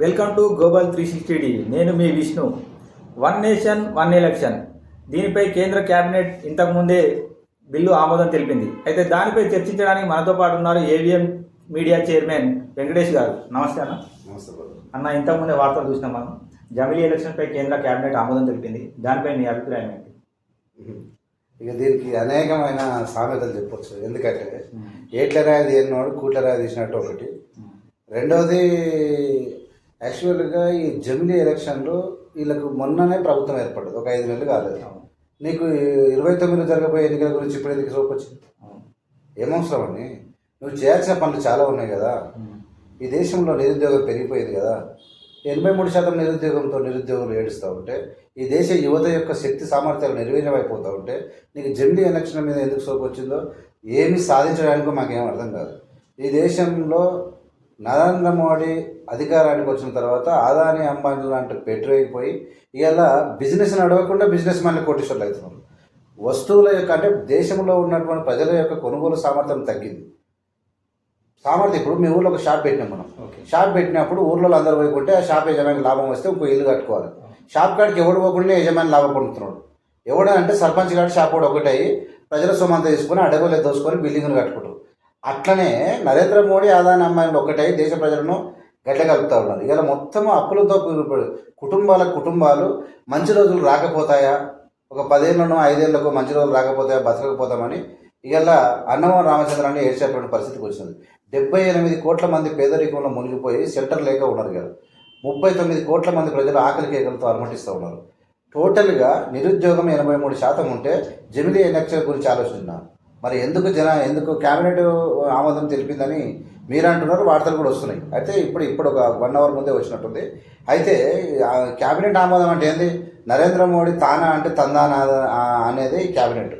Welcome to global three sixty నేను మీ Vishnu. One nation one election దీనిపై కేంద్ర cabinet ఇంతకుముందే బిల్లు ఆమోదం తెలిపింది. అయితే దానిపై చర్చించడానికి మనతో పాటు ఉన్నారు ఏవిఎం మీడియా చైర్మన్ వెంకటేష్ గారు. నమస్తే అన్న నమస్తే అన్న ఇంతకుముందే వార్తలు చూసినాం మనం. జమిలీ ఎలక్షన్పై కేంద్ర కేబినెట్ ఆమోదం తెలిపింది. దానిపై మీ అభిప్రాయం ఏంటి? ఇక దీనికి అనేకమైన సామెతలు చెప్పొచ్చు. ఎందుకంటే ఏట్ల రాయి తీరినోడు కూట్ల రాయి తీసినట్టు ఒకటి. రెండవది యాక్చువల్గా ఈ జమిలీ ఎలక్షన్లో వీళ్ళకు మొన్ననే ప్రభుత్వం ఏర్పడ్డది. ఒక ఐదు నెలలు కాలేదు. నీకు ఇరవై తొమ్మిదిలో జరగబోయే ఎన్నికల గురించి ఇప్పుడు ఎందుకు సోపొచ్చింది ఏమవసరం అని నువ్వు చేయాల్సిన పనులు చాలా ఉన్నాయి కదా. ఈ దేశంలో నిరుద్యోగం పెరిగిపోయింది కదా. ఎనభై మూడు శాతం నిరుద్యోగంతో నిరుద్యోగులు ఏడుస్తూ ఉంటే ఈ దేశ యువత యొక్క శక్తి సామర్థ్యాలు నిర్వీర్యమైపోతూ ఉంటే నీకు జమిలీ ఎలక్షన్ మీద ఎందుకు సోపు వచ్చిందో ఏమి సాధించడానికో మాకేం అర్థం కాదు. ఈ దేశంలో నరేంద్ర మోడీ అధికారానికి వచ్చిన తర్వాత ఆదాని అంబానీ లాంటి పెట్టురైపోయి ఇవాళ బిజినెస్ నడవకుండా బిజినెస్ మ్యాన్లు కోటీశ్వర్లు అవుతున్నారు. వస్తువుల యొక్క అంటే దేశంలో ఉన్నటువంటి ప్రజల యొక్క కొనుగోలు సామర్థ్యం తగ్గింది. సామర్థ్యం ఇప్పుడు మీ ఊళ్ళో ఒక షాప్ పెట్టినాం మనం. ఓకే. షాప్ పెట్టినప్పుడు ఊర్లో అందరూ పోయి కొంటే ఆ షాప్ యజమానికి లాభం వస్తే ఇంకో ఇల్లు కట్టుకోవాలి. షాప్ కాడికి ఎవడు పోకుండా యజమాని లాభం పొందుతున్నాడు. ఎవడు అంటే సర్పంచ్ కాడి షాప్ కూడా ఒకటి అయ్యి ప్రజల సొమ్మంతా తీసుకొని అడగలే దోసుకొని బిల్డింగ్లు కట్టుకుంటారు. అట్లనే నరేంద్ర మోడీ ఆదాని అమ్మాయిలు ఒకటై దేశ ప్రజలను గడ్డ ఉన్నారు. ఇలా మొత్తం అప్పులతో కుటుంబాల కుటుంబాలు మంచి రోజులు రాకపోతాయా? ఒక పదేళ్ళను ఐదేళ్ళకు మంచి రోజులు రాకపోతాయా? బతకకపోతామని ఇవాళ అన్నమోహన్ రామచంద్రాన్ని ఏడ్చేటువంటి పరిస్థితికి వచ్చింది. డెబ్బై ఎనిమిది కోట్ల మంది పేదరికంలో మునిగిపోయి షెల్టర్ లేక ఉన్నారు కదా ముప్పై తొమ్మిది కోట్ల మంది ప్రజలు ఆకలి కేకలతో అలమటిస్తూ ఉన్నారు. టోటల్గా నిరుద్యోగం ఎనభై మూడు శాతం ఉంటే జమిలీ ఎలక్షన్ గురించి ఆలోచిస్తున్నా మరి ఎందుకు జన ఎందుకు క్యాబినెట్ ఆమోదం తెలిపిందని మీరు అంటున్నారు వార్తలు కూడా వస్తున్నాయి. అయితే ఇప్పుడు ఇప్పుడు ఒక వన్ అవర్ ముందే వచ్చినట్టుంది. అయితే క్యాబినెట్ ఆమోదం అంటే ఏంది? నరేంద్ర మోడీ తానా అంటే తందానా అనేది క్యాబినెట్.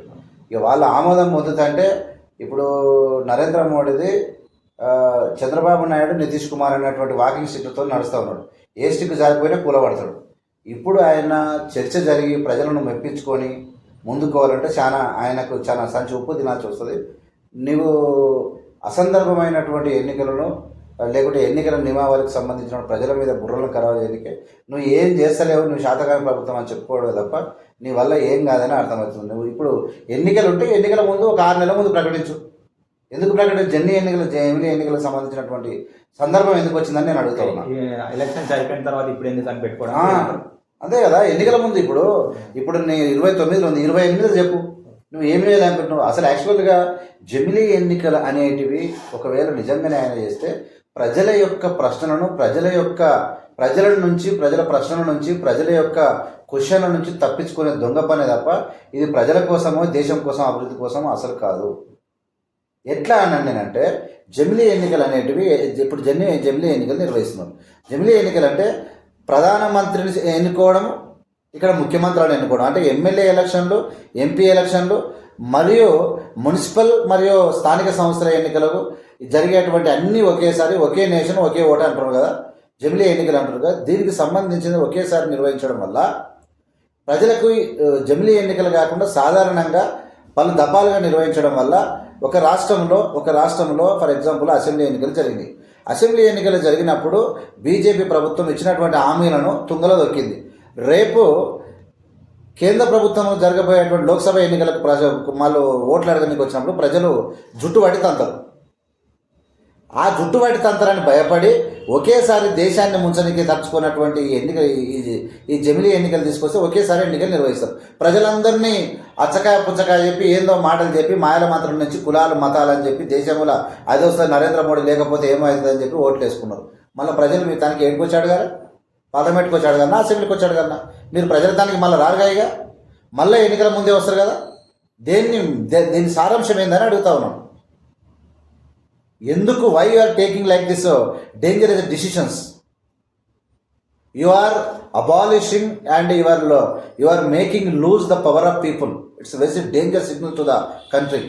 ఇక వాళ్ళ ఆమోదం పొందుతంటే ఇప్పుడు నరేంద్ర మోడీది చంద్రబాబు నాయుడు నితీష్ కుమార్ అనేటువంటి వాకింగ్ స్టిక్తో నడుస్తూ ఉన్నాడు. ఏ స్టిక్ జారిపోయినా కూలబడతాడు ఇప్పుడు ఆయన చర్చ జరిగి ప్రజలను మెప్పించుకొని ముందుకోవాలంటే చాలా ఆయనకు చాలా సంచి ఉప్పు తినాల్సి వస్తుంది. నువ్వు అసందర్భమైనటువంటి ఎన్నికలను లేకుంటే ఎన్నికల నియమావళికి సంబంధించిన ప్రజల మీద బుర్రలను ఖరాబ్ చేయడానికి నువ్వు ఏం చేస్తలేవు నువ్వు శాతకాల ప్రభుత్వం అని చెప్పుకోవడం తప్ప నీ వల్ల ఏం కాదని అర్థమవుతుంది. నువ్వు ఇప్పుడు ఎన్నికలు ఉంటే ఎన్నికల ముందు ఒక ఆరు నెలల ముందు ప్రకటించు. ఎందుకు ప్రకటించు? జన్ని ఎన్నికలు జమిలీ ఎన్నికలకు సంబంధించినటువంటి సందర్భం ఎందుకు వచ్చిందని నేను అడుగుతా ఉన్నా. ఈ ఎలక్షన్స్ అయిపోయిన తర్వాత ఇప్పుడు ఎందుకు అని పెట్టుకోవడం? అంతే కదా ఎన్నికల ముందు ఇప్పుడు ఇప్పుడు నీ ఇరవై తొమ్మిదిలో ఉంది ఇరవై ఎనిమిదిలో చెప్పు. నువ్వు ఏమి చేయాలనుకుంటున్నావు అసలు యాక్చువల్గా జమిలీ ఎన్నికలు అనేటివి ఒకవేళ నిజంగానే ఆయన చేస్తే ప్రజల యొక్క ప్రశ్నలను ప్రజల యొక్క ప్రజల నుంచి ప్రజల ప్రశ్నల నుంచి ప్రజల యొక్క క్వశ్చన్ల నుంచి తప్పించుకునే దొంగ పనే తప్ప ఇది ప్రజల కోసమో దేశం కోసం అభివృద్ధి కోసమో అసలు కాదు. ఎట్లా అన్నాను నేనంటే జమిలీ ఎన్నికలు అనేటివి ఇప్పుడు జమి జమిలీ ఎన్నికలు నిర్వహిస్తున్నాం జమిలీ ఎన్నికలు అంటే ప్రధానమంత్రిని ఎన్నుకోవడం ఇక్కడ ముఖ్యమంత్రులను ఎన్నుకోవడం. అంటే ఎమ్మెల్యే ఎలక్షన్లు ఎంపీ ఎలక్షన్లు మరియు మున్సిపల్ మరియు స్థానిక సంస్థల ఎన్నికలకు జరిగేటువంటి అన్నీ ఒకేసారి ఒకే నేషన్ ఒకే ఓటు అంటారు కదా. జమిలీ ఎన్నికలు అంటారు కదా. దీనికి సంబంధించింది ఒకేసారి నిర్వహించడం వల్ల ప్రజలకు జమిలీ ఎన్నికలు కాకుండా సాధారణంగా పలు దఫాలుగా నిర్వహించడం వల్ల ఒక రాష్ట్రంలో ఒక రాష్ట్రంలో ఫర్ ఎగ్జాంపుల్ అసెంబ్లీ ఎన్నికలు జరిగినాయి. అసెంబ్లీ ఎన్నికలు జరిగినప్పుడు బీజేపీ ప్రభుత్వం ఇచ్చినటువంటి హామీలను తుంగలో దొక్కింది. రేపు కేంద్ర ప్రభుత్వం జరగబోయేటువంటి లోక్సభ ఎన్నికలకు ప్రజ వాళ్ళు ఓట్లు అడగడానికి వచ్చినప్పుడు ప్రజలు జుట్టు పట్టి తంతారు. ఆ జుట్టు తంత్రాన్ని భయపడి ఒకేసారి దేశాన్ని ముంచడానికి తలుచుకున్నటువంటి ఈ ఎన్నిక ఈ- జమిలీ ఎన్నికలు తీసుకొస్తే ఒకేసారి ఎన్నికలు నిర్వహిస్తారు. ప్రజలందరినీ అచ్చకాయ పుచ్చకాయ చెప్పి ఏందో మాటలు చెప్పి మాయల మాత్రం నుంచి కులాలు మతాలు అని చెప్పి దేశంలో అది వస్తుంది నరేంద్ర మోడీ లేకపోతే ఏమవుతుందని చెప్పి ఓట్లు వేసుకున్నారు. మళ్ళీ ప్రజలు మీ తనకి ఏడుకు వచ్చాడు కదా పార్లమెంట్కి వచ్చాడు కన్నా అసెంబ్లీకి వచ్చాడు కన్నా మీరు ప్రజల దానికి మళ్ళీ రారుగాయిగా? మళ్ళీ ఎన్నికల ముందే వస్తారు కదా? దేన్ని దే- దీని సారాంశం ఏందని అడుగుతా ఉన్నాను ఎందుకు why you are taking like this dangerous decisions you are abolishing and you are you are making lose the power of people it's very danger signal to the country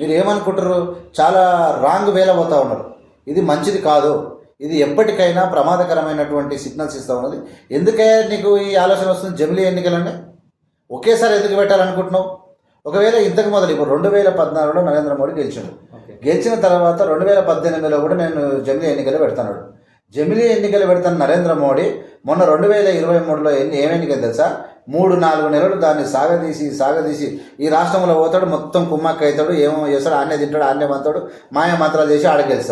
మీరు ఏమనుకుంటారు? చాలా రాంగ్ వేలో పోతా ఉన్నారు. ఇది మంచిది కాదు. ఇది ఎప్పటికైనా ప్రమాదకరమైనటువంటి సిగ్నల్స్ ఇస్తూ ఉన్నది. ఎందుకే నీకు ఈ ఆలోచన వస్తుంది? జమిలీ ఎన్నికలండి. ఒకేసారి ఎందుకు పెట్టాలనుకుంటున్నావు? ఒకవేళ ఇంతకు మొదలు ఇప్పుడు రెండు వేల పద్నాలుగులో నరేంద్ర మోడీ గెలిచాడు. గెలిచిన తర్వాత రెండు వేల పద్దెనిమిదిలో కూడా నేను జమిలీ ఎన్నికలు పెడతాను. జమిలీ ఎన్నికలు పెడతాను నరేంద్ర మోడీ. మొన్న రెండు వేల ఇరవై మూడులో ఎన్ని ఏం తెలుసా? మూడు నాలుగు నెలలు దాన్ని సాగదీసి సాగదీసి ఈ రాష్ట్రంలో పోతాడు మొత్తం కుమ్మక్క అవుతాడు ఏమో చేస్తాడు ఆన్నే తింటాడు ఆన్నే మంతాడు మాయ మంత్రాలు చేసి ఆడికి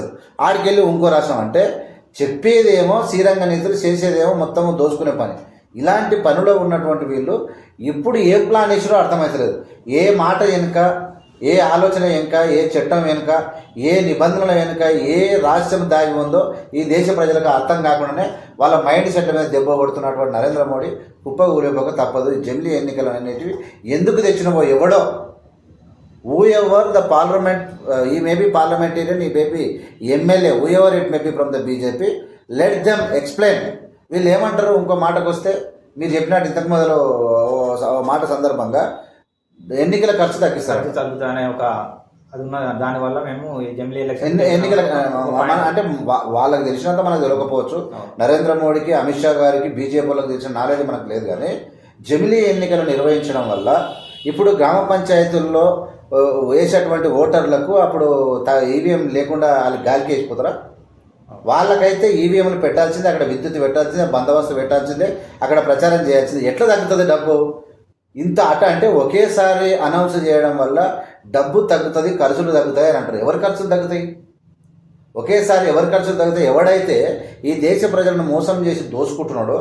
ఆడికెళ్ళి ఇంకో రాష్ట్రం అంటే చెప్పేదేమో శ్రీరంగ నిధులు చేసేదేమో మొత్తం దోచుకునే పని. ఇలాంటి పనిలో ఉన్నటువంటి వీళ్ళు ఇప్పుడు ఏ ప్లాన్ వేసారో అర్థమవుతలేదు ఏ మాట వెనుక ఏ ఆలోచన వెనుక ఏ చట్టం వెనుక ఏ నిబంధనల వెనుక ఏ రాష్ట్రం దాగి ఉందో ఈ దేశ ప్రజలకు అర్థం కాకుండానే వాళ్ళ మైండ్ సెట్ మీద దెబ్బ కొడుతున్నటువంటి నరేంద్ర మోడీ కుప్ప ఊరేపోక తప్పదు. జమిలీ ఎన్నికలు అనేటివి ఎందుకు తెచ్చినవో ఎవడో? హూ ఎవర్ ద పార్లమెంట్ ఈ మేబీ పార్లమెంటేరియన్ ఈ maybe MLA whoever it maybe from the BJP let them explain వీళ్ళు ఏమంటారు? ఇంకో మాటకు వస్తే మీరు చెప్పినట్టు ఇంతకు మొదలు మాట సందర్భంగా ఎన్నికల ఖర్చు తగ్గిస్తారు. ఖర్చు తగ్గుతానే ఒక అది ఉన్న దానివల్ల మేము ఈ జమిలీ ఎలక్షన్ ఎన్ని ఎన్నికల అంటే వాళ్ళకి తెలిసినంత మనకు తెలియకపోవచ్చు. నరేంద్ర మోడీకి అమిత్ షా గారికి బీజేపీ వాళ్ళకి తెలిసిన నాలెడ్జ్ మనకు లేదు కానీ జమిలీ ఎన్నికలు నిర్వహించడం వల్ల ఇప్పుడు గ్రామ పంచాయతీల్లో వేసేటువంటి ఓటర్లకు అప్పుడు ఈవీఎం లేకుండా వాళ్ళు గాలికి వేసిపోతారా వాళ్ళకైతే ఈవీఎంలు పెట్టాల్సిందే అక్కడ విద్యుత్ పెట్టాల్సిందే బందోబస్తు పెట్టాల్సిందే అక్కడ ప్రచారం చేయాల్సిందే. ఎట్లా తగ్గుతుంది డబ్బు? ఇంత అట అంటే ఒకేసారి అనౌన్స్ చేయడం వల్ల డబ్బు తగ్గుతుంది ఖర్చులు తగ్గుతాయి అని అంటారు. ఎవరి ఖర్చులు తగ్గుతాయి? ఒకేసారి ఎవరి ఖర్చులు తగ్గుతాయి? ఎవడైతే ఈ దేశ ప్రజలను మోసం చేసి దోసుకుంటున్నాడో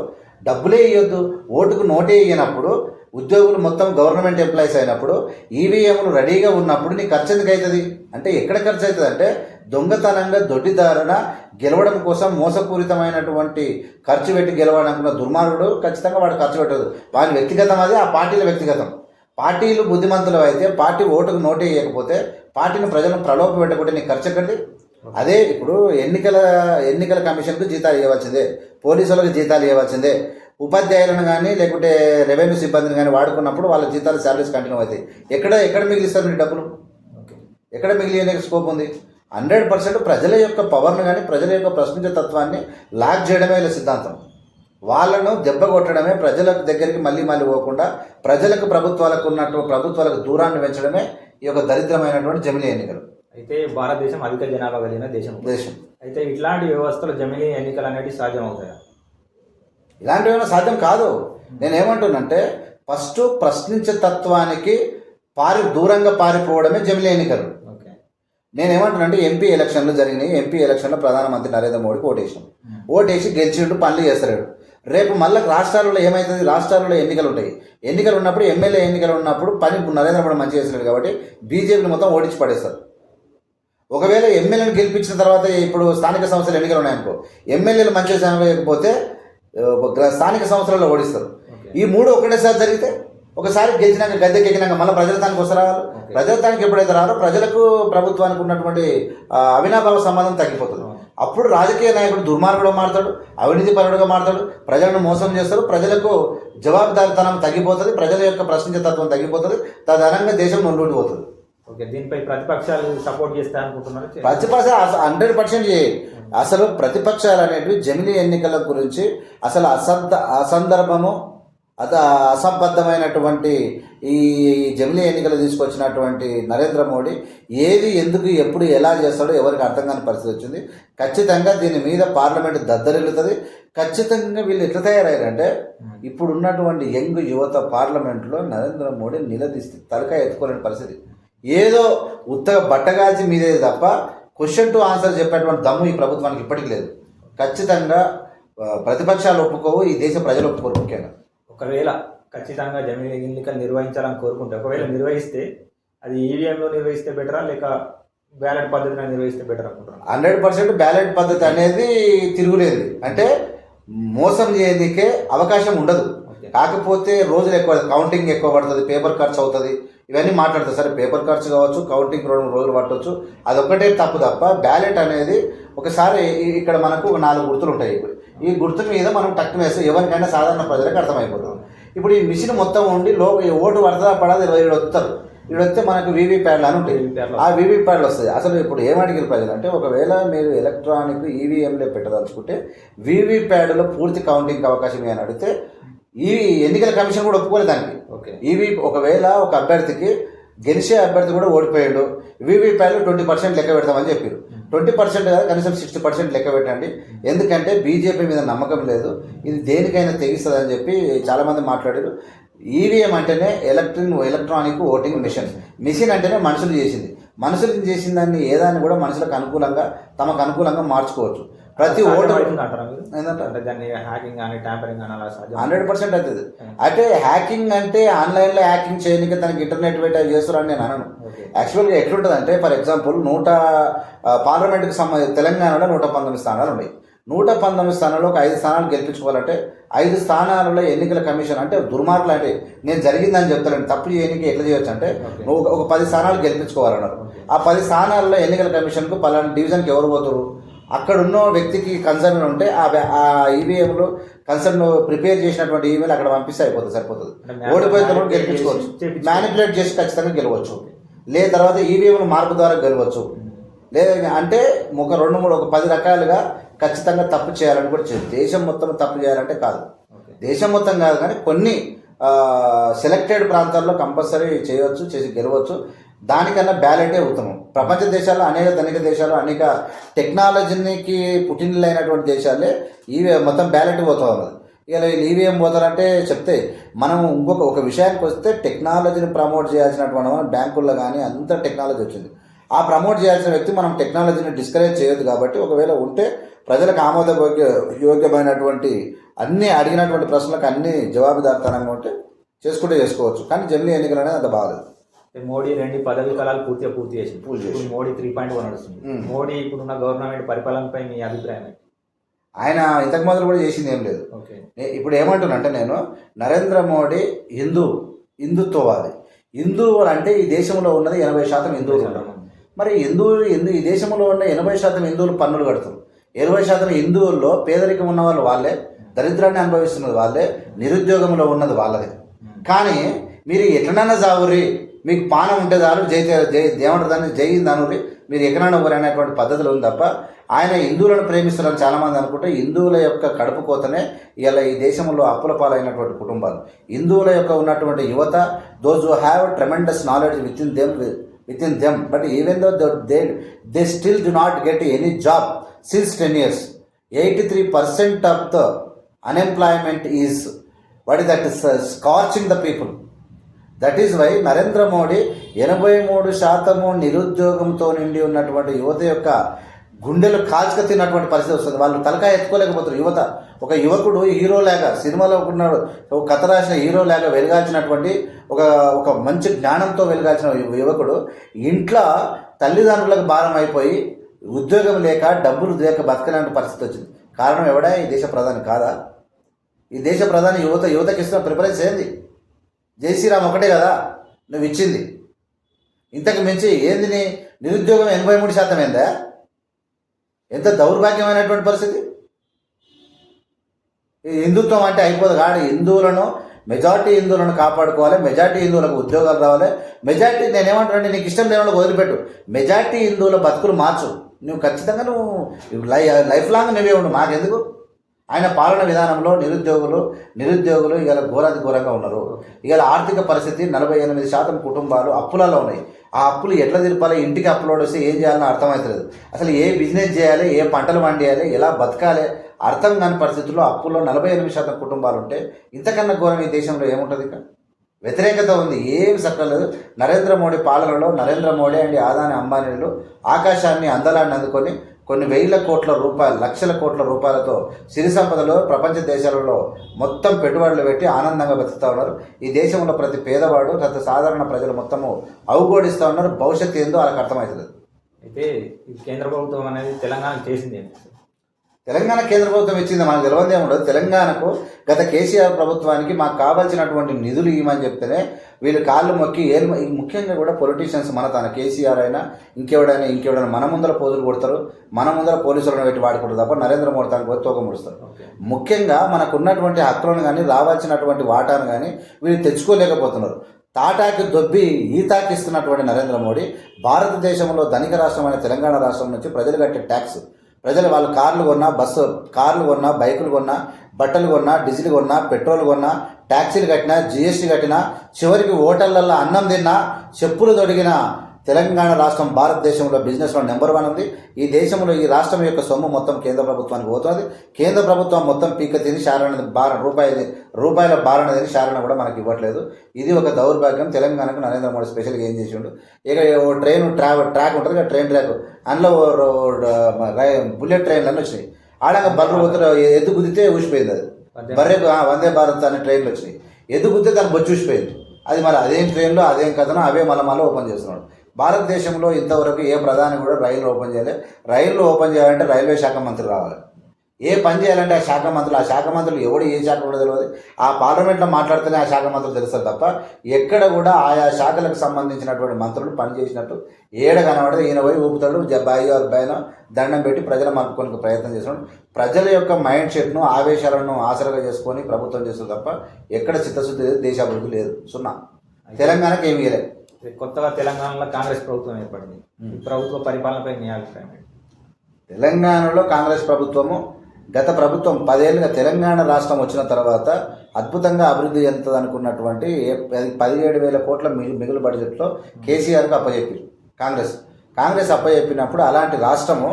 డబ్బులే ఇవ్వద్దు ఓటుకు నోటే ఇయ్యనప్పుడు ఉద్యోగులు మొత్తం గవర్నమెంట్ ఎంప్లాయీస్ అయినప్పుడు ఈవీఎంలు రెడీగా ఉన్నప్పుడు నీ ఖర్చు ఎందుకు అవుతుంది అంటే ఎక్కడ ఖర్చు అవుతుంది అంటే దొంగతనంగా దొడ్డిదారున గెలవడం కోసం మోసపూరితమైనటువంటి ఖర్చు పెట్టి గెలవాలనుకున్న దుర్మార్గుడు ఖచ్చితంగా వాడు ఖర్చు పెట్టదు. వాని వ్యక్తిగతం అది ఆ పార్టీల వ్యక్తిగతం. పార్టీలు బుద్ధిమంతులు అయితే పార్టీ ఓటుకు నోటే ఇవ్వకపోతే పార్టీని ప్రజలను ప్రలోభ పెట్టకుంటే నీకు ఖర్చు ఎక్కడిది? అదే ఇప్పుడు ఎన్నికల ఎన్నికల కమిషన్కు జీతాలు ఇవ్వాల్సిందే పోలీసులకు జీతాలు ఇవ్వాల్సిందే ఉపాధ్యాయులను కానీ లేకుంటే రెవెన్యూ సిబ్బందిని కానీ వాడుకున్నప్పుడు వాళ్ళ జీతాలు శాలరీస్ కంటిన్యూ అవుతాయి. ఎక్కడ ఎక్కడ మిగిలిస్తారు మీ డబ్బులు? ఓకే ఎక్కడ మిగిలిన స్కోప్ ఉంది? హండ్రెడ్ పర్సెంట్ ప్రజల యొక్క పవర్ను కానీ ప్రజల యొక్క ప్రశ్నించే తత్వాన్ని లాక్ చేయడమే వీళ్ళ సిద్ధాంతం. వాళ్ళను దెబ్బ కొట్టడమే ప్రజల దగ్గరికి మళ్ళీ మళ్ళీ పోకుండా ప్రజలకు ప్రభుత్వాలకు ఉన్నట్టు ప్రభుత్వాలకు దూరాన్ని పెంచడమే ఈ యొక్క దరిద్రమైనటువంటి జమిలీ ఎన్నికలు. అయితే భారతదేశం అధిక జనాభా కలిగిన దేశం. దేశం. అయితే ఇట్లాంటి వ్యవస్థలు జమిలీ ఎన్నికలు అనేవి సాధ్యం అవుతాయా ఇలాంటివైనా సాధ్యం కాదు. నేను ఏమంటున్నంటే ఫస్ట్ ప్రశ్నించే తత్వానికి పారి దూరంగా పారిపోవడమే జమిలీ ఎన్నికలు. నేను ఏమంటున్నానంటే ఎంపీ ఎలక్షన్లు జరిగినాయి. ఎంపీ ఎలక్షన్లో ప్రధానమంత్రి నరేంద్ర మోడీకి ఓటేసాం ఓటేసి గెలిచిండు పనులు చేస్తాడు రేపు మళ్ళీ రాష్ట్రాలలో ఏమవుతుంది రాష్ట్రాలలో ఎన్నికలు ఉంటాయి. ఎన్నికలు ఉన్నప్పుడు ఎమ్మెల్యే ఎన్నికలు ఉన్నప్పుడు పని నరేంద్ర మోడీ మంచి చేస్తున్నాడు కాబట్టి బీజేపీని మొత్తం ఓడించి పడేస్తారు. ఒకవేళ ఎమ్మెల్యేని గెలిపించిన తర్వాత ఇప్పుడు స్థానిక సంస్థలు ఎన్నికలు ఉన్నాయనుకో ఎమ్మెల్యేలు మంచిగా చేయకపోతే స్థానిక సంస్థలలో ఓడిస్తారు. ఈ మూడు ఒకటేసారి జరిగితే ఒకసారి గెలిచినాక గద్దెకి ఎక్కినాక మళ్ళీ ప్రజలతానికి వస్తారా ఓకే. ప్రజలతానికి ఎప్పుడైతే రారో ప్రజలకు ప్రభుత్వానికి ఉన్నటువంటి అవినాభావ సంబంధం తగ్గిపోతుంది. అప్పుడు రాజకీయ నాయకుడు దుర్మార్గుడు మారుతాడు అవినీతి పరుడుగా మారుతాడు ప్రజలను మోసం చేస్తారు ప్రజలకు జవాబుదారితనం తగ్గిపోతుంది ప్రజల యొక్క ప్రశ్నించే తత్వం తగ్గిపోతుంది తదనంగా దేశం నొల్లుండిపోతుంది ఓకే దీనిపై ప్రతిపక్షాలు సపోర్ట్ చేస్తాయి అనుకుంటున్నారు? ప్రతిపక్ష హండ్రెడ్ పర్సెంట్ అసలు ప్రతిపక్షాలు అనేటివి జమిలీ ఎన్నికల గురించి అసలు అసంద అసందర్భము అత అసంబద్ధమైనటువంటి ఈ జమిలీ ఎన్నికలు తీసుకొచ్చినటువంటి నరేంద్ర మోడీ ఏది ఎందుకు ఎప్పుడు ఎలా చేస్తాడో ఎవరికి అర్థం కాని పరిస్థితి వచ్చింది. ఖచ్చితంగా దీని మీద పార్లమెంట్ దద్దరిల్లుతుంది. ఖచ్చితంగా వీళ్ళు ఎట్లా తయారయ్యారంటే ఇప్పుడు ఉన్నటువంటి యంగ్ యువత పార్లమెంట్లో నరేంద్ర మోడీ నిలదీస్తే తలకాయ ఎత్తుకోలేని పరిస్థితి. ఏదో ఉత్తగా బట్టగాల్చి మీదే తప్ప క్వశ్చన్ టు ఆన్సర్ చెప్పేటువంటి దమ్ము ఈ ప్రభుత్వానికి ఇప్పటికీ లేదు. ఖచ్చితంగా ప్రతిపక్షాలు ఒప్పుకోవు ఈ దేశ ప్రజలు ఒప్పుకోరు ముఖ్యంగా. ఒకవేళ ఖచ్చితంగా జమిలీ ఎన్నికలు నిర్వహించాలని కోరుకుంటే ఒకవేళ నిర్వహిస్తే అది ఈవీఎంలో నిర్వహిస్తే బెటరా లేక బ్యాలెట్ పద్ధతిలో నిర్వహిస్తే బెటర్ అనుకుంటున్నాను హండ్రెడ్ పర్సెంట్ బ్యాలెట్ పద్ధతి అనేది తిరుగులేదు. అంటే మోసం చేయడానికే అవకాశం ఉండదు. కాకపోతే రోజులు ఎక్కువ కౌంటింగ్ ఎక్కువ పడుతుంది పేపర్ ఖర్చు అవుతుంది. ఇవన్నీ మాట్లాడతారు. సరే పేపర్ ఖర్చు కావచ్చు కౌంటింగ్ రెండు రోజులు పట్టవచ్చు అదొక్కటే తప్పు తప్ప బ్యాలెట్ అనేది ఒకసారి ఇక్కడ మనకు నాలుగు గుర్తులు ఉంటాయి. ఇప్పుడు ఈ గుర్తు మీద మనం టక్కు వేస్తే ఎవరికైనా సాధారణ ప్రజలకు అర్థమైపోతుంది. ఇప్పుడు ఈ మిషన్ మొత్తం ఉండి లో ఓటు పడతా పడదు ఇరవై ఏడు వస్తారు ఇక్కడ వస్తే మనకు వీవీ ప్యాడ్లు అని ఉంటాయి. ఆ వీవీ ప్యాడ్లు వస్తాయి. అసలు ఇప్పుడు ఏమడిగారు ప్రజలు అంటే ఒకవేళ మీరు ఎలక్ట్రానిక్ ఈవీఎంలో పెట్టదలుచుకుంటే వీవీ ప్యాడ్లో పూర్తి కౌంటింగ్ అవకాశం అని అడిగితే ఈ ఎన్నికల కమిషన్ కూడా ఒప్పుకోలేదు దానికి. ఓకే. ఈవీ ఒకవేళ ఒక అభ్యర్థికి గెలిచే అభ్యర్థి కూడా ఓడిపోయాడు. వీవీప్యాలు ట్వంటీ పర్సెంట్ లెక్క పెడతామని చెప్పారు ట్వంటీ పర్సెంట్ కాదు కనీసం సిక్స్టీ పర్సెంట్ లెక్క పెట్టండి. ఎందుకంటే బీజేపీ మీద నమ్మకం లేదు. ఇది దేనికైనా తెగిస్తుంది అని చెప్పి చాలామంది మాట్లాడారు. ఈవీఎం అంటేనే electric electronic voting machine machine అంటేనే మనుషులు చేసింది. మనుషులు చేసిన దాన్ని ఏదాన్ని కూడా మనుషులకు అనుకూలంగా తమకు అనుకూలంగా మార్చుకోవచ్చు. ప్రతి ఓటు సాధ్యమవుతుంది అంటారా మీరు? ఏంటంటే? దాన్ని హ్యాకింగ్ కానీ ట్యాంపరింగ్ కానీ అలా హండ్రెడ్ పర్సెంట్ అవుతుంది. అంటే హ్యాకింగ్ అంటే ఆన్లైన్లో హ్యాకింగ్ చేయడానికి తనకి ఇంటర్నెట్ పెట్టి అవి చేస్తారని నేను అనను. యాక్చువల్గా ఎట్లుంటుంది అంటే ఫర్ ఎగ్జాంపుల్ నూట పార్లమెంట్కి సంబంధించి తెలంగాణలో నూట పంతొమ్మిది స్థానాలు ఉన్నాయి. నూట పంతొమ్మిది స్థానాల్లో ఒక ఐదు స్థానాలు గెలిపించుకోవాలంటే ఐదు స్థానాలలో ఎన్నికల కమిషన్ అంటే దుర్మార్గులు అంటే నేను జరిగిందని చెప్తాను తప్పు చేయడానికి ఎట్లా చేయొచ్చు అంటే. నువ్వు ఒక- పది స్థానాలు గెలిపించుకోవాలన్నారు. ఆ పది స్థానాల్లో ఎన్నికల కమిషన్కు పలానా డివిజన్కి ఎవరు పోతారు అక్కడ ఉన్న వ్యక్తికి కన్సర్న్ ఉంటే ఆ ఈవీఎంలో కన్సర్న్ ప్రిపేర్ చేసినటువంటి ఈమెయిల్ అక్కడ పంపిస్తే అయిపోతుంది సరిపోతుంది. అంటే ఓడిపోయిన తర్వాత manipulate గెలిపించుకోవచ్చు. మ్యానిపులేట్ చేసి ఖచ్చితంగా గెలవచ్చు. లేదా తర్వాత ఈవీఎంల మార్పు ద్వారా గెలవచ్చు. లేదా అంటే ఒక రెండు మూడు ఒక పది రకాలుగా ఖచ్చితంగా తప్పు చేయాలని కూడా చేయదు దేశం మొత్తం తప్పు చేయాలంటే కాదు. దేశం మొత్తం కాదు కానీ కొన్ని సెలెక్టెడ్ ప్రాంతాల్లో కంపల్సరీ చేయవచ్చు చేసి గెలవచ్చు. దానికన్నా బ్యాలెటే ఉత్తమం. ప్రపంచ దేశాల్లో అనేక ధనిక దేశాలు అనేక టెక్నాలజీకి పుట్టినలైనటువంటి దేశాలే ఇవి మొత్తం బ్యాలెట్ పోతా ఉన్నది. ఇలా ఈవీఎం పోతారంటే చెప్తే మనం ఇంకొక ఒక విషయానికి వస్తే టెక్నాలజీని ప్రమోట్ చేయాల్సినటువంటి మనం బ్యాంకుల్లో కానీ అంత టెక్నాలజీ వచ్చింది. ఆ ప్రమోట్ చేయాల్సిన వ్యక్తి మనం టెక్నాలజీని డిస్కరేజ్ చేయొద్దు కాబట్టి ఒకవేళ ఉంటే ప్రజలకు ఆమోద యోగ్యమైనటువంటి అన్నీ అడిగినటువంటి ప్రశ్నలకు అన్ని జవాబుదారితనంగా ఉంటే చేసుకుంటే చేసుకోవచ్చు. కానీ జమిలీ ఎన్నికలు అనేది అంత బాగాలేదు. మోడీ రెండు పదవి కాలాలు పూర్తిగా పూర్తి చేసింది. పూర్తి చేసింది. ఇప్పుడు మోడీ త్రీ పాయింట్ వన్ నడుస్తుంది. మోడీ ఇప్పుడున్న గవర్నమెంట్ పరిపాలనపై మీ అభిప్రాయం ఏంటి? ఆయన ఇంతకు మొదలు కూడా చేసింది ఏం లేదు. ఇప్పుడు ఏమంటున్నంటే నేను నరేంద్ర మోడీ హిందూ హిందుత్వవాది. హిందువులు అంటే ఈ దేశంలో ఉన్నది ఎనభై శాతం హిందువులు. ఉన్నారు మరి హిందువులు హిందూ ఈ దేశంలో ఉన్న ఎనభై శాతం హిందువులు పన్నులు కడతారు ఇరవై శాతం హిందువుల్లో పేదరికం ఉన్న వాళ్ళు వాళ్ళే దరిద్రాన్ని అనుభవిస్తున్నది వాళ్ళే నిరుద్యోగంలో ఉన్నది వాళ్ళదే. కానీ మీరు ఎట్లనైనా జావురి మీకు పానం ఉంటే చాలు జై జై దేవుడు దాన్ని జై దానురి. మీరు ఎక్కడైనా అనేటువంటి పద్ధతులు ఉంది తప్ప ఆయన హిందువులను ప్రేమిస్తున్నారని చాలామంది అనుకుంటే హిందువుల యొక్క కడుపు కోతనే ఇలా ఈ దేశంలో అప్పుల పాలైనటువంటి కుటుంబాలు. హిందువుల యొక్క ఉన్నటువంటి యువత those you have tremendous knowledge within them within them but even though they they still do not get any job since ten years eighty three percent of the unemployment is what is that scorching the people that is why Narendra Modi ఎనభై మూడు శాతము నిరుద్యోగంతో నిండి ఉన్నటువంటి యువత యొక్క గుండెలు కాల్చక తిన్నటువంటి పరిస్థితి వస్తుంది. వాళ్ళు తలకాయ ఎత్తుకోలేకపోతారు యువత ఒక యువకుడు హీరో లేక సినిమాలో ఉన్నాడు ఒక కథ రాసిన హీరో లేక వెలగాల్సినటువంటి ఒక ఒక మంచి జ్ఞానంతో వెలగాల్సిన యువకుడు ఇంట్లో తల్లిదండ్రులకు భారం అయిపోయి ఉద్యోగం లేక డబ్బులు లేక బతకలేని పరిస్థితి వచ్చింది. కారణం ఎవడా? ఈ దేశ ప్రధాని కాదా? ఈ దేశ ప్రధాని యువత యువతకి ఇస్తున్న ప్రిఫరెన్స్ ఏంది? జై శ్రీరామ్ ఒకటే కదా? నువ్వు ఇచ్చింది ఇంతకు మించి ఏంది నీ నిరుద్యోగం ఎనభై మూడు శాతం ఏందా? ఎంత దౌర్భాగ్యమైనటువంటి పరిస్థితి? హిందుత్వం అంటే అయిపోదు కాదు. హిందువులను మెజార్టీ హిందువులను కాపాడుకోవాలి. మెజార్టీ హిందువులకు ఉద్యోగాలు రావాలి. మెజార్టీ నేనేమంటానంటే నీకు ఇష్టం లేని వాళ్ళకి వదిలిపెట్టు. మెజార్టీ హిందువుల బతుకులు మార్చు. నువ్వు ఖచ్చితంగా నువ్వు లై లైఫ్ లాంగ్ నువ్వే ఉండు. మాకెందుకు? ఆయన పాలన విధానంలో నిరుద్యోగులు నిరుద్యోగులు ఇవాళ ఘోరాది ఘోరంగా ఉన్నారు. ఇవాళ ఆర్థిక పరిస్థితి నలభై ఎనిమిది శాతం కుటుంబాలు అప్పులలో ఉన్నాయి. ఆ అప్పులు ఎట్లా తీర్పాలి? ఇంటికి అప్పులోడ్ వస్తే ఏం చేయాలని అర్థమవుతలేదు అసలు ఏ బిజినెస్ చేయాలి? ఏ పంటలు పండియాలి? ఎలా బతకాలి? అర్థం కాని పరిస్థితుల్లో అప్పుల్లో నలభై ఎనిమిది శాతం కుటుంబాలు ఉంటే ఇంతకన్నా ఘోరం ఈ దేశంలో ఏముంటుంది ఇక? వ్యతిరేకత ఉంది. ఏమి సక్కలేదు నరేంద్ర మోడీ పాలనలో నరేంద్ర మోడీ అండ్ ఆదాని అంబానీలు ఆకాశాన్ని అందలాన్ని అందుకొని కొన్ని వేల కోట్ల రూపాయలు లక్షల కోట్ల రూపాయలతో సిరి సంపదలో ప్రపంచ దేశాలలో మొత్తం పెట్టుబడులు పెట్టి ఆనందంగా బతుకుతా ఉన్నారు. ఈ దేశంలో ప్రతి పేదవాడు ప్రతి సాధారణ ప్రజలు మొత్తము అవగోడిస్తూ ఉన్నారు. భవిష్యత్తు ఏందో వాళ్ళకి అర్థమవుతుంది అయితే కేంద్ర ప్రభుత్వం అనేది తెలంగాణ చేసింది తెలంగాణ కేంద్ర ప్రభుత్వం ఇచ్చింది మనకు తెలియదు ఏముండదు తెలంగాణకు గత కేసీఆర్ ప్రభుత్వానికి మాకు కావాల్సినటువంటి నిధులు ఇవ్వమని చెప్తేనే వీళ్ళు కాళ్ళు మొక్కి ఈ ముఖ్యంగా కూడా పొలిటీషియన్స్ మన తన కేసీఆర్ అయినా ఇంకెవడైనా ఇంకెవడైనా మన ముందర పోజులు కొడతారు. మన ముందర పోలీసులను పెట్టి వాడుకుంటారు తప్ప నరేంద్ర మోడీ తనకు పోయి తోక ముడుస్తారు. ముఖ్యంగా మనకున్నటువంటి హక్కులను కానీ రావాల్సినటువంటి వాటాను కానీ వీళ్ళు తెచ్చుకోలేకపోతున్నారు. తాటాకి దొబ్బి ఈతాకి ఇస్తున్నటువంటి నరేంద్ర మోడీ భారతదేశంలో ధనిక రాష్ట్రమైన తెలంగాణ రాష్ట్రం నుంచి ప్రజలు కట్టే ట్యాక్స్ ప్రజలు వాళ్ళు కార్లు కొన్నా బస్సు కార్లు కొన్నా బైకులు కొన్నా బట్టలు కొన్నా డీజిల్ కొన్నా పెట్రోల్ కొన్నా ట్యాక్సీలు కట్టినా జిఎస్టీ కట్టినా చివరికి హోటళ్ళల్లో అన్నం తిన్నా చెప్పులు తొడిగినా తెలంగాణ రాష్ట్రం భారతదేశంలో బిజినెస్లో నెంబర్ వన్ ఉంది. ఈ దేశంలో ఈ రాష్ట్రం యొక్క సొమ్ము మొత్తం కేంద్ర ప్రభుత్వానికి పోతుంది కేంద్ర ప్రభుత్వం మొత్తం పీక తిని శారణ బార రూపాయలు రూపాయల బారణ తిని శారణ కూడా మనకి ఇవ్వట్లేదు. ఇది ఒక దౌర్భాగ్యం. తెలంగాణకు నరేంద్ర మోడీ స్పెషల్గా ఏం చేసిండు? ఇక ఓ ట్రైన్ ట్రావెల్ ట్రాక్ ఉంటుంది కదా ట్రైన్ ట్రాక్ అందులో బుల్లెట్ ట్రైన్లు వచ్చినాయి. ఆడగా బర్రెలు పోతే ఎద్దు గుద్దితే ఊసిపోయింది అది. బర్రెకు ఆ, వందే భారత్ అనే ట్రైన్లు వచ్చినాయి. ఎద్దు గుద్దితే దాన్ని బొచ్చు ఊసిపోయింది. అది మరి అదేం ట్రైన్లో అదేం కథనో అవే మళ్ళీ మళ్ళీ ఓపెన్ చేస్తున్నాడు. భారతదేశంలో ఇంతవరకు ఏ ప్రధాని కూడా రైలు ఓపెన్ చేయలేదు రైళ్ళు ఓపెన్ చేయాలంటే రైల్వే శాఖ మంత్రి రావాలి. ఏ పని చేయాలంటే ఆ శాఖ మంత్రులు ఆ శాఖ మంత్రులు ఎవడు ఏ శాఖ కూడా తెలియదు ఆ పార్లమెంట్లో మాట్లాడితేనే ఆ శాఖ మంత్రులు తెలుస్తారు తప్ప ఎక్కడ కూడా ఆయా శాఖలకు సంబంధించినటువంటి మంత్రులు పనిచేసినట్టు ఏడ కనబడితే ఈయన పోయి ఊపుతాడు జ- బాయి వారి పైన దండం పెట్టి ప్రజల మనుకోనికి ప్రయత్నం చేస్తున్నాడు. ప్రజల యొక్క మైండ్ సెట్ను ఆవేశాలను ఆసరగా చేసుకొని ప్రభుత్వం చేస్తుంది తప్ప ఎక్కడ చిత్తశుద్ధి లేదు దేశాభివృద్ధి లేదు. సున్నా. తెలంగాణకి ఏమీ లేదు కొత్తగా తెలంగాణలో కాంగ్రెస్ ప్రభుత్వం ఏర్పడింది. ఈ ప్రభుత్వ పరిపాలనపై మీ అభిప్రాయం? తెలంగాణలో కాంగ్రెస్ ప్రభుత్వము గత ప్రభుత్వం పదేళ్ళుగా తెలంగాణ రాష్ట్రం వచ్చిన తర్వాత అద్భుతంగా అభివృద్ధి చెందుతుంది అనుకున్నటువంటి పదిహేడు వేల కోట్ల మిగు- మిగులు బడ్జెట్లో కేసీఆర్కు అప్పచెప్పారు కాంగ్రెస్. కాంగ్రెస్ అప్పచెప్పినప్పుడు అలాంటి రాష్ట్రము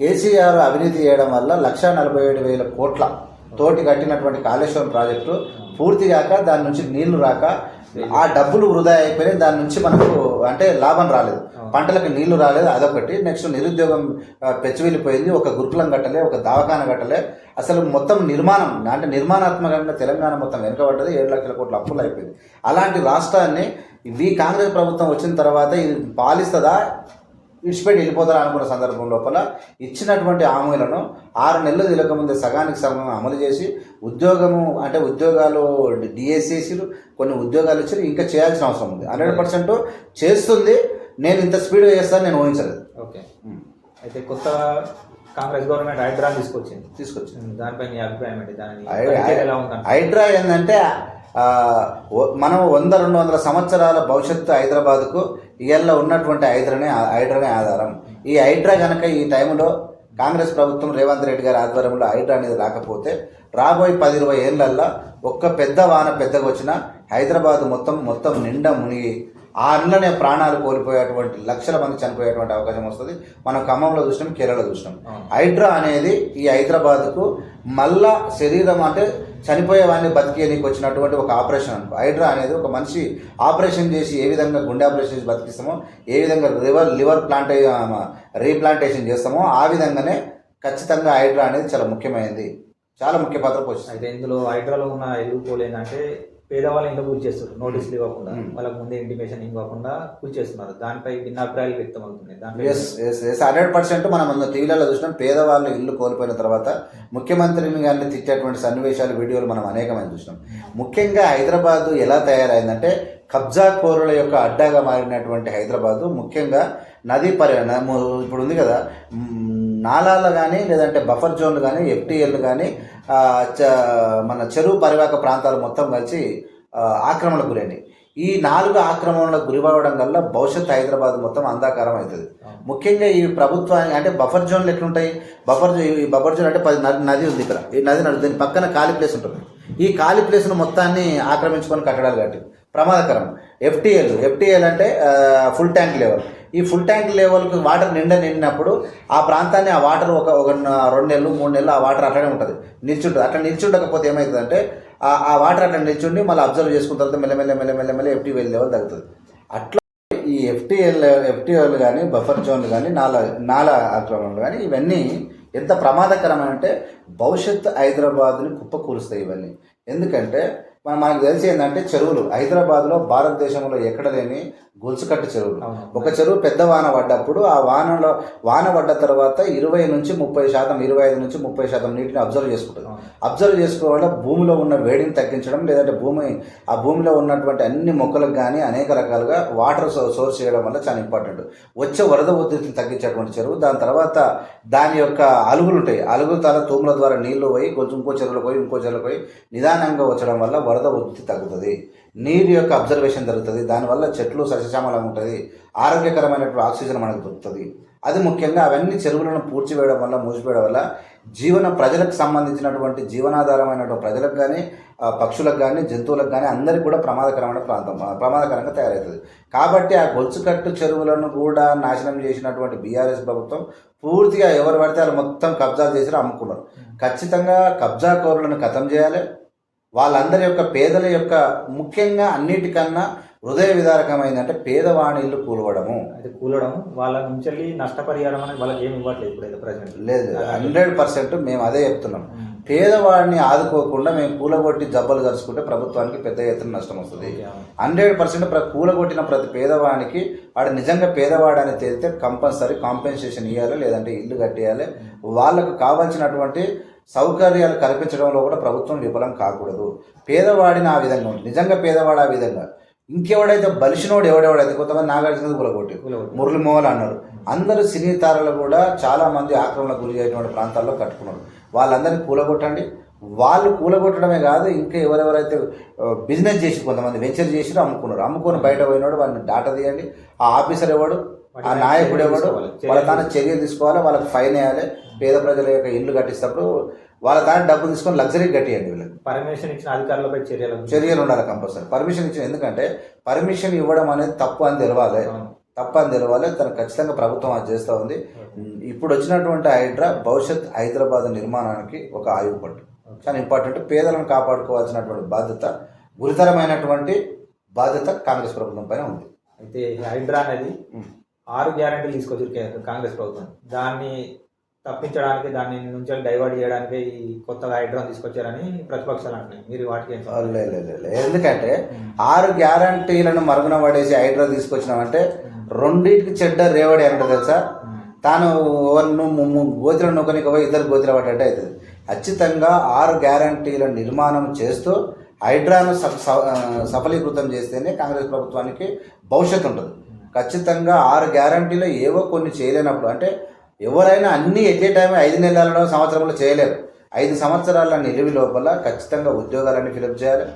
కేసీఆర్ అవినీతి చేయడం వల్ల లక్ష నలభై ఏడు వేల కోట్ల తోటి కట్టినటువంటి కాళేశ్వరం ప్రాజెక్టు పూర్తి కాక దాని నుంచి నీళ్ళు రాక ఆ డబ్బులు వృధా అయిపోయి దాని నుంచి మనకు అంటే లాభం రాలేదు. పంటలకు నీళ్ళు రాలేదు. అదొకటి. నెక్స్ట్ నిరుద్యోగం పెచ్చివెళ్ళిపోయింది. ఒక గురుకులం కట్టలే ఒక దవాఖాన కట్టలే. అసలు మొత్తం నిర్మాణం అంటే నిర్మాణాత్మకంగా తెలంగాణ మొత్తం వెనుకబడ్డది. ఏడు లక్షల కోట్ల అప్పులు అయిపోయింది. అలాంటి రాష్ట్రాన్ని ఈ కాంగ్రెస్ ప్రభుత్వం వచ్చిన తర్వాత ఇది పాలిస్తుందా? ఇడిచిపెట్టి వెళ్ళిపోతారా అనుకున్న సందర్భం లోపల ఇచ్చినటువంటి హామీలను ఆరు నెలలు తిరగకముందే సగానికి సగం అమలు చేసి ఉద్యోగము అంటే ఉద్యోగాలు డిఎస్సీసీలు కొన్ని ఉద్యోగాలు ఇచ్చారు ఇంకా చేయాల్సిన అవసరం ఉంది. హండ్రెడ్ పర్సెంట్ చేస్తుంది నేను ఇంత స్పీడ్గా చేస్తాను నేను ఊహించలేదు. ఓకే. అయితే కొత్త కాంగ్రెస్ గవర్నమెంట్ హైడ్రా తీసుకొచ్చింది. తీసుకొచ్చి దానిపై మీ అభిప్రాయం ఏంటి? దాని హైడ్రా ఏంటంటే మనం వంద రెండు వందల సంవత్సరాల భవిష్యత్తు హైదరాబాద్కు ఇవాళ ఉన్నటువంటి హైడ్రానే హైడ్రానే ఆధారం. ఈ హైడ్రా కనుక ఈ టైంలో కాంగ్రెస్ ప్రభుత్వం రేవంత్ రెడ్డి గారి ఆధ్వర్యంలో హైడ్రా అనేది రాకపోతే రాబోయే పది ఇరవై ఏళ్ళల్లో ఒక్క పెద్ద వాన పెద్దగా వచ్చినా హైదరాబాద్ మొత్తం మొత్తం నిండా మునిగి ఆ అండ్లనే ప్రాణాలు కోల్పోయేటువంటి లక్షల మంది చనిపోయేటువంటి అవకాశం వస్తుంది. మనం ఖమ్మంలో చూసినాం కేరళలో చూసినాం. హైడ్రా అనేది ఈ హైదరాబాద్కు మళ్ళా శరీరం అంటే చనిపోయే వాడిని బతికేయడానికి వచ్చినటువంటి ఒక ఆపరేషన్ అనుకో. హైడ్రా అనేది ఒక మనిషి ఆపరేషన్ చేసి ఏ విధంగా గుండె ఆపరేషన్ చేసి బతికిస్తామో ఏ విధంగా లివర్ లివర్ ప్లాంట్ రీప్లాంటేషన్ చేస్తామో ఆ విధంగానే ఖచ్చితంగా హైడ్రా అనేది చాలా ముఖ్యమైనది. చాలా ముఖ్య పాత్ర పోషిస్తుంది. అయితే ఇందులో హైడ్రాలో ఉన్న ఎదుర్కోలేదంటే పేదవాళ్ళ ఇంట్లో కూల్ చేస్తారు నోటీసులు ఇవ్వకుండా Hmm. వాళ్ళకి ముందే ఇంటిమేషన్ ఇవ్వకుండా కూల్ చేస్తున్నారు. దానిపై భిన్నాభిప్రాయాలు వ్యక్తం అవుతున్నాయి దానిపై yes yes yes hundred percent మనం టీవీలలో చూసినాం పేదవాళ్ళు ఇల్లు కోల్పోయిన తర్వాత ముఖ్యమంత్రిని కానీ తిట్టేటువంటి సన్నివేశాలు వీడియోలు మనం అనేకమైన చూసినాం. ముఖ్యంగా హైదరాబాద్ ఎలా తయారైందంటే కబ్జా కోరుల యొక్క అడ్డాగా మారినటువంటి హైదరాబాదు ముఖ్యంగా నదీ పరి న- ము- ఇప్పుడు ఉంది కదా నాలాలు కానీ లేదంటే బఫర్ జోన్లు కానీ ఎఫ్టీఎల్ కానీ మన చెరువు పరివాహక ప్రాంతాలు మొత్తం కలిసి ఆక్రమణకు గురైనాయి. ఈ నాలుగు ఆక్రమణలకు గురిపడడం వల్ల భవిష్యత్ హైదరాబాద్ మొత్తం అంధాకారం అవుతుంది. ముఖ్యంగా ఈ ప్రభుత్వానికి అంటే బఫర్ జోన్లు ఎట్లుంటాయి? బఫర్ ఈ బఫర్ జోన్ అంటే పది నది నది ఉంది ఇక్కడ. ఈ నది నడు దీని పక్కన ఖాళీ ప్లేస్ ఉంటుంది. ఈ ఖాళీ ప్లేస్ను మొత్తాన్ని ఆక్రమించుకొని కట్టడాలు కట్టి ప్రమాదకరం. ఎఫ్టీఎల్ ఎఫ్టీఎల్ అంటే ఫుల్ ట్యాంక్ లెవెల్. ఈ ఫుల్ ట్యాంక్ లెవెల్కి వాటర్ నిండా నిండినప్పుడు ఆ ప్రాంతాన్ని ఆ వాటర్ ఒక ఒక రెండు నెలలు మూడు నెలలు ఆ వాటర్ అట్లనే ఉంటుంది. నిల్చుంటుంది. అట్లా నిల్చుండకపోతే ఏమవుతుందంటే ఆ ఆ వాటర్ అట్లా నిల్చుండి మళ్ళీ అబ్జర్వ్ చేసుకున్న తర్వాత మెల్లమెల్ల మెల్లమెల్ల మెల్ల ఎఫ్టీఎల్ లెవెల్ తగ్గుతుంది. అట్లా ఈ ఎఫ్టీఎల్ ఎఫ్టీఎల్ కానీ బఫర్ జోన్లు కానీ నాల నాల ఆక్రమణలు కానీ ఇవన్నీ ఎంత ప్రమాదకరమంటే భవిష్యత్ హైదరాబాద్ని కుప్పకూలుస్తాయి ఇవన్నీ. ఎందుకంటే మన మనకు తెలిసి ఏంటంటే చెరువులు. హైదరాబాద్లో భారతదేశంలో ఎక్కడ లేని గొలుసుకట్టు చెరువులు. ఒక చెరువు పెద్ద వాన పడ్డప్పుడు ఆ వానలో వాన పడ్డ తర్వాత ఇరవై నుంచి ముప్పై శాతం ఇరవై ఐదు నుంచి ముప్పై శాతం నీటిని అబ్జర్వ్ చేసుకుంటుంది. అబ్జర్వ్ చేసుకోవడం వల్ల భూమిలో ఉన్న వేడిని తగ్గించడం లేదంటే భూమి ఆ భూమిలో ఉన్నటువంటి అన్ని మొక్కలకు కానీ అనేక రకాలుగా వాటర్ సోర్స్ చేయడం వల్ల చాలా ఇంపార్టెంట్. వచ్చే వరద ఉధృతిని తగ్గించేటువంటి చెరువు. దాని తర్వాత దాని యొక్క అలుగులు ఉంటాయి. అలుగుల ద్వారా తూముల ద్వారా నీళ్ళు పోయి కొంచెం ఇంకో చెరువులో పోయి ఇంకో చెరువులో పోయి నిదానంగా వచ్చడం వల్ల వరద ఉధృతి తగ్గుతుంది. నీరు యొక్క అబ్జర్వేషన్ జరుగుతుంది. దానివల్ల చెట్లు సస్యశ్యామలంగా ఉంటుంది. ఆరోగ్యకరమైనటువంటి ఆక్సిజన్ మనకు దొరుకుతుంది. అది ముఖ్యంగా అవన్నీ చెరువులను పూడ్చివేయడం వల్ల మూసివేయడం వల్ల జీవన ప్రజలకు సంబంధించినటువంటి జీవనాధారమైనటువంటి ప్రజలకు కానీ పక్షులకు కానీ జంతువులకు కానీ అందరికీ కూడా ప్రమాదకరమైన ప్రాంతం ప్రమాదకరంగా తయారవుతుంది. కాబట్టి ఆ గొలుసుకట్టు చెరువులను కూడా నాశనం చేసినటువంటి బీఆర్ఎస్ ప్రభుత్వం పూర్తిగా ఎవరు పడితే వాళ్ళు మొత్తం కబ్జాలు చేసి అమ్ముకున్నారు. ఖచ్చితంగా కబ్జా కోరులను ఖతం చేయాలి. వాళ్ళందరి యొక్క పేదల యొక్క ముఖ్యంగా అన్నిటికన్నా హృదయ విదారకమైంది అంటే పేదవాణి ఇల్లు కూలవడము. అయితే కూలడం వాళ్ళ నుంచి నష్టపరిహారం అనేది వాళ్ళకి ఏమి ఇవ్వట్లేదు ఇప్పుడైతే ప్రజెంట్ లేదు హండ్రెడ్ పర్సెంట్ మేము అదే చెప్తున్నాం. పేదవాడిని ఆదుకోకుండా మేము కూలగొట్టి జబ్బలు కలుసుకుంటే ప్రభుత్వానికి పెద్ద ఎత్తున నష్టం వస్తుంది. హండ్రెడ్ పర్సెంట్ ప్ర కూలగొట్టిన ప్రతి పేదవానికి వాడు నిజంగా పేదవాడని తేలితే కంపల్సరీ కాంపెన్సేషన్ ఇవ్వాలి లేదంటే ఇల్లు కట్టేయాలి. వాళ్ళకు కావాల్సినటువంటి సౌకర్యాలు కల్పించడంలో కూడా ప్రభుత్వం విఫలం కాకూడదు. పేదవాడిని ఆ విధంగా ఉంటుంది. నిజంగా పేదవాడు ఆ విధంగా. ఇంకెవడైతే బలిసినోడు ఎవడెవడైతే కొంతమంది నాగార్జున కూలగొట్టి మురళి మోహన్ అన్నారు. అందరూ సినీ తారలు కూడా చాలా మంది ఆక్రమణకు గురి అయ్యేటువంటి ప్రాంతాల్లో కట్టుకున్నారు. వాళ్ళందరినీ కూలగొట్టండి. వాళ్ళు కూలగొట్టడమే కాదు ఇంకా ఎవరెవరైతే బిజినెస్ చేసి కొంతమంది వెంచర్ చేసి అమ్ముకున్నారు. అమ్ముకొని బయట పోయినాడు వాళ్ళని డాటా తీయండి. ఆ ఆఫీసర్ ఎవడు? ఆ నాయకుడు ఎవడు? వాళ్ళ తాను చర్యలు తీసుకోవాలి. వాళ్ళకి ఫైన్ వేయాలి. పేద ప్రజల యొక్క ఇల్లు కట్టిస్తప్పుడు వాళ్ళ తాను డబ్బులు తీసుకొని లగ్జరీ కట్టియండి వీళ్ళకి. పర్మిషన్ ఇచ్చిన అధికారులపై చర్యలు చర్యలు ఉండాలి కంపల్సరీ. పర్మిషన్ ఇచ్చిన ఎందుకంటే పర్మిషన్ ఇవ్వడం అనేది తప్పు అని తెలవాలి. తప్పు అని తెలవాలి. తను ఖచ్చితంగా ప్రభుత్వం అది చేస్తూ ఉంది. ఇప్పుడు వచ్చినటువంటి హైడ్రా భవిష్యత్ హైదరాబాద్ నిర్మాణానికి ఒక ఆయువు పట్టు. చాలా ఇంపార్టెంట్. పేదలను కాపాడుకోవాల్సినటువంటి బాధ్యత గురుతరమైనటువంటి బాధ్యత కాంగ్రెస్ ప్రభుత్వం పైన ఉంది. అయితే హైడ్రా అనేది. ఆరు గ్యారంటీలు తీసుకొచ్చారు కే- కాంగ్రెస్ ప్రభుత్వం. దాన్ని తప్పించడానికి దాన్ని నుంచి డైవర్ట్ చేయడానికి ఈ కొత్తగా హైడ్రాన్ తీసుకొచ్చారని ప్రతిపక్షాలు అంటున్నాయి. మీరు వాటికి. ఎందుకంటే ఆరు గ్యారంటీలను మరుగున పడేసి హైడ్రా తీసుకొచ్చినామంటే రెండింటికి చెడ్డ రేవడి అంటే తెలుసా. తాను గోతులను నొక్కనికి పోయి ఇద్దరు గోతులు పడ్డట్టు అవుతుంది. ఖచ్చితంగా ఆరు గ్యారంటీల నిర్మాణం చేస్తూ హైడ్రాను సఫలీకృతం చేస్తేనే కాంగ్రెస్ ప్రభుత్వానికి భవిష్యత్తు ఉంటుంది. ఖచ్చితంగా ఆరు గ్యారంటీలు ఏవో కొన్ని చేయలేనప్పుడు అంటే ఎవరైనా అన్నీ ఎట్ ఏ టైం ఐదు నెలలలో సంవత్సరంలో చేయలేరు. ఐదు సంవత్సరాల నిలువి లోపల ఖచ్చితంగా ఉద్యోగాలన్నీ ఫిలప్ చేయాలి.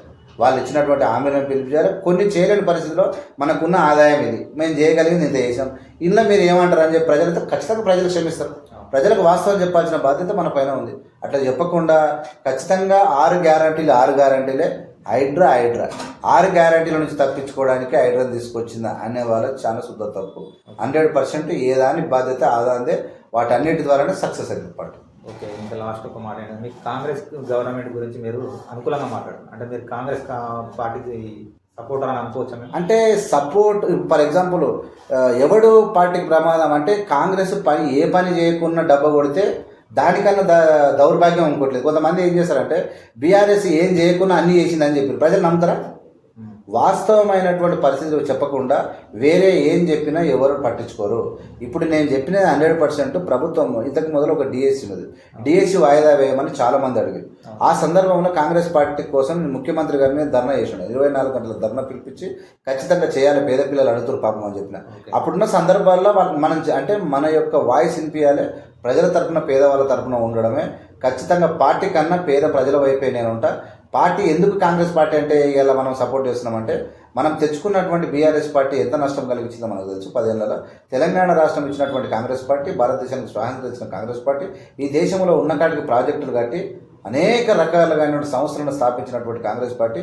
వాళ్ళు ఇచ్చినటువంటి హామీలను ఫిలప్ చేయాలి. కొన్ని చేయలేని పరిస్థితిలో మనకున్న ఆదాయం ఇది. మేము చేయగలిగింది ఇంత చేసాం ఇందులో మీరు ఏమంటారు అని చెప్పి ప్రజలతో ఖచ్చితంగా ప్రజలు క్షమిస్తారు. ప్రజలకు వాస్తవం చెప్పాల్సిన బాధ్యత మన పైన ఉంది. అట్లా చెప్పకుండా ఖచ్చితంగా ఆరు గ్యారంటీలు ఆరు గ్యారంటీలే హైడ్రా హైడ్రా. ఆరు గ్యారంటీల నుంచి తప్పించుకోవడానికి హైడ్రా తీసుకొచ్చిందా అనే వాళ్ళకి చాలా శుద్ధ తప్పు. హండ్రెడ్ పర్సెంట్ ఏ దాని బాధ్యత ఆదాందే వాటన్నిటి ద్వారానే సక్సెస్ అయింది పార్టీ ఓకే ఇంకా లాస్ట్ ఒక మాట ఏంటంటే మీకు కాంగ్రెస్ గవర్నమెంట్ గురించి మీరు అనుకూలంగా మాట్లాడారు అంటే మీరు కాంగ్రెస్ పార్టీకి సపోర్టర్ అని అనుకోవచ్చా అంటే సపోర్ట్ ఫర్ ఎగ్జాంపుల్ ఎవడు పార్టీకి ప్రమాదం అంటే కాంగ్రెస్ పని ఏ పని చేయకుండా డబ్బా కొడితే దానికన్నా ద దౌర్భాగ్యం అనుకోవట్లేదు కొంతమంది ఏం చేస్తారంటే బీఆర్ఎస్ ఏం చేయకుండా అన్నీ చేసిందని చెప్పి ప్రజలు నమ్ముతారా. వాస్తవమైనటువంటి పరిస్థితులు చెప్పకుండా వేరే ఏం చెప్పినా ఎవరు పట్టించుకోరు. ఇప్పుడు నేను చెప్పినది హండ్రెడ్ పర్సెంట్ ప్రభుత్వం ఇంతకు మొదలు ఒక డిఎస్సి ఉన్నది. డిఎస్సి వాయిదా వేయమని చాలా మంది అడిగారు ఆ సందర్భంలో కాంగ్రెస్ పార్టీ కోసం ముఖ్యమంత్రి గారి మీద ధర్నా చేసాను ఇరవై నాలుగు గంటల ధర్నా పిలిపించి ఖచ్చితంగా చేయాలి పేద పిల్లలు అడుగుతారు పాపం అని చెప్పిన. అప్పుడున్న సందర్భాల్లో మనం అంటే మన యొక్క వాయిస్ వినిపించాలి ప్రజల తరపున పేదవాళ్ళ తరపున ఉండడమే. ఖచ్చితంగా పార్టీ కన్నా పేద ప్రజల వైపే నేను ఉంటా పార్టీ ఎందుకు కాంగ్రెస్ పార్టీ అంటే ఇలా మనం సపోర్ట్ చేస్తున్నామంటే మనం తెచ్చుకున్నటువంటి బీఆర్ఎస్ పార్టీ ఎంత నష్టం కలిగించిందో మనకు తెలుసు. పదేళ్ళలో తెలంగాణ రాష్ట్రం ఇచ్చినటువంటి కాంగ్రెస్ పార్టీ భారతదేశానికి స్వాతంత్రం ఇచ్చిన కాంగ్రెస్ పార్టీ ఈ దేశంలో ఉన్న కాటికి ప్రాజెక్టులు కట్టి అనేక రకాలుగా సంస్థలను స్థాపించినటువంటి కాంగ్రెస్ పార్టీ.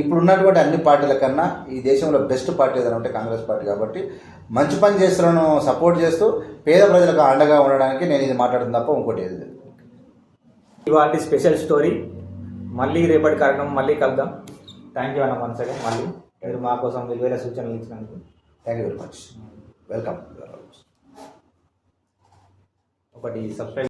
ఇప్పుడు ఉన్నటువంటి అన్ని పార్టీల కన్నా ఈ దేశంలో బెస్ట్ పార్టీ ఏదైనా ఉంటే కాంగ్రెస్ పార్టీ కాబట్టి మంచి పని చేస్తున్న సపోర్ట్ చేస్తూ పేద ప్రజలకు అండగా ఉండడానికి నేను ఇది మాట్లాడుతున్నా తప్ప ఇంకోటి ఏది లేదు. ఇవాళ స్పెషల్ స్టోరీ. మళ్ళీ రేపటి కార్యక్రమం మళ్ళీ కలుద్దాం. థ్యాంక్ యూ అన్న వన్స్ అగైన్ మళ్ళీ. మీరు మా కోసం విలువైన సూచనలు ఇచ్చినందుకు. Thank you very much welcome ఒకటి సబ్స్క్రైబ్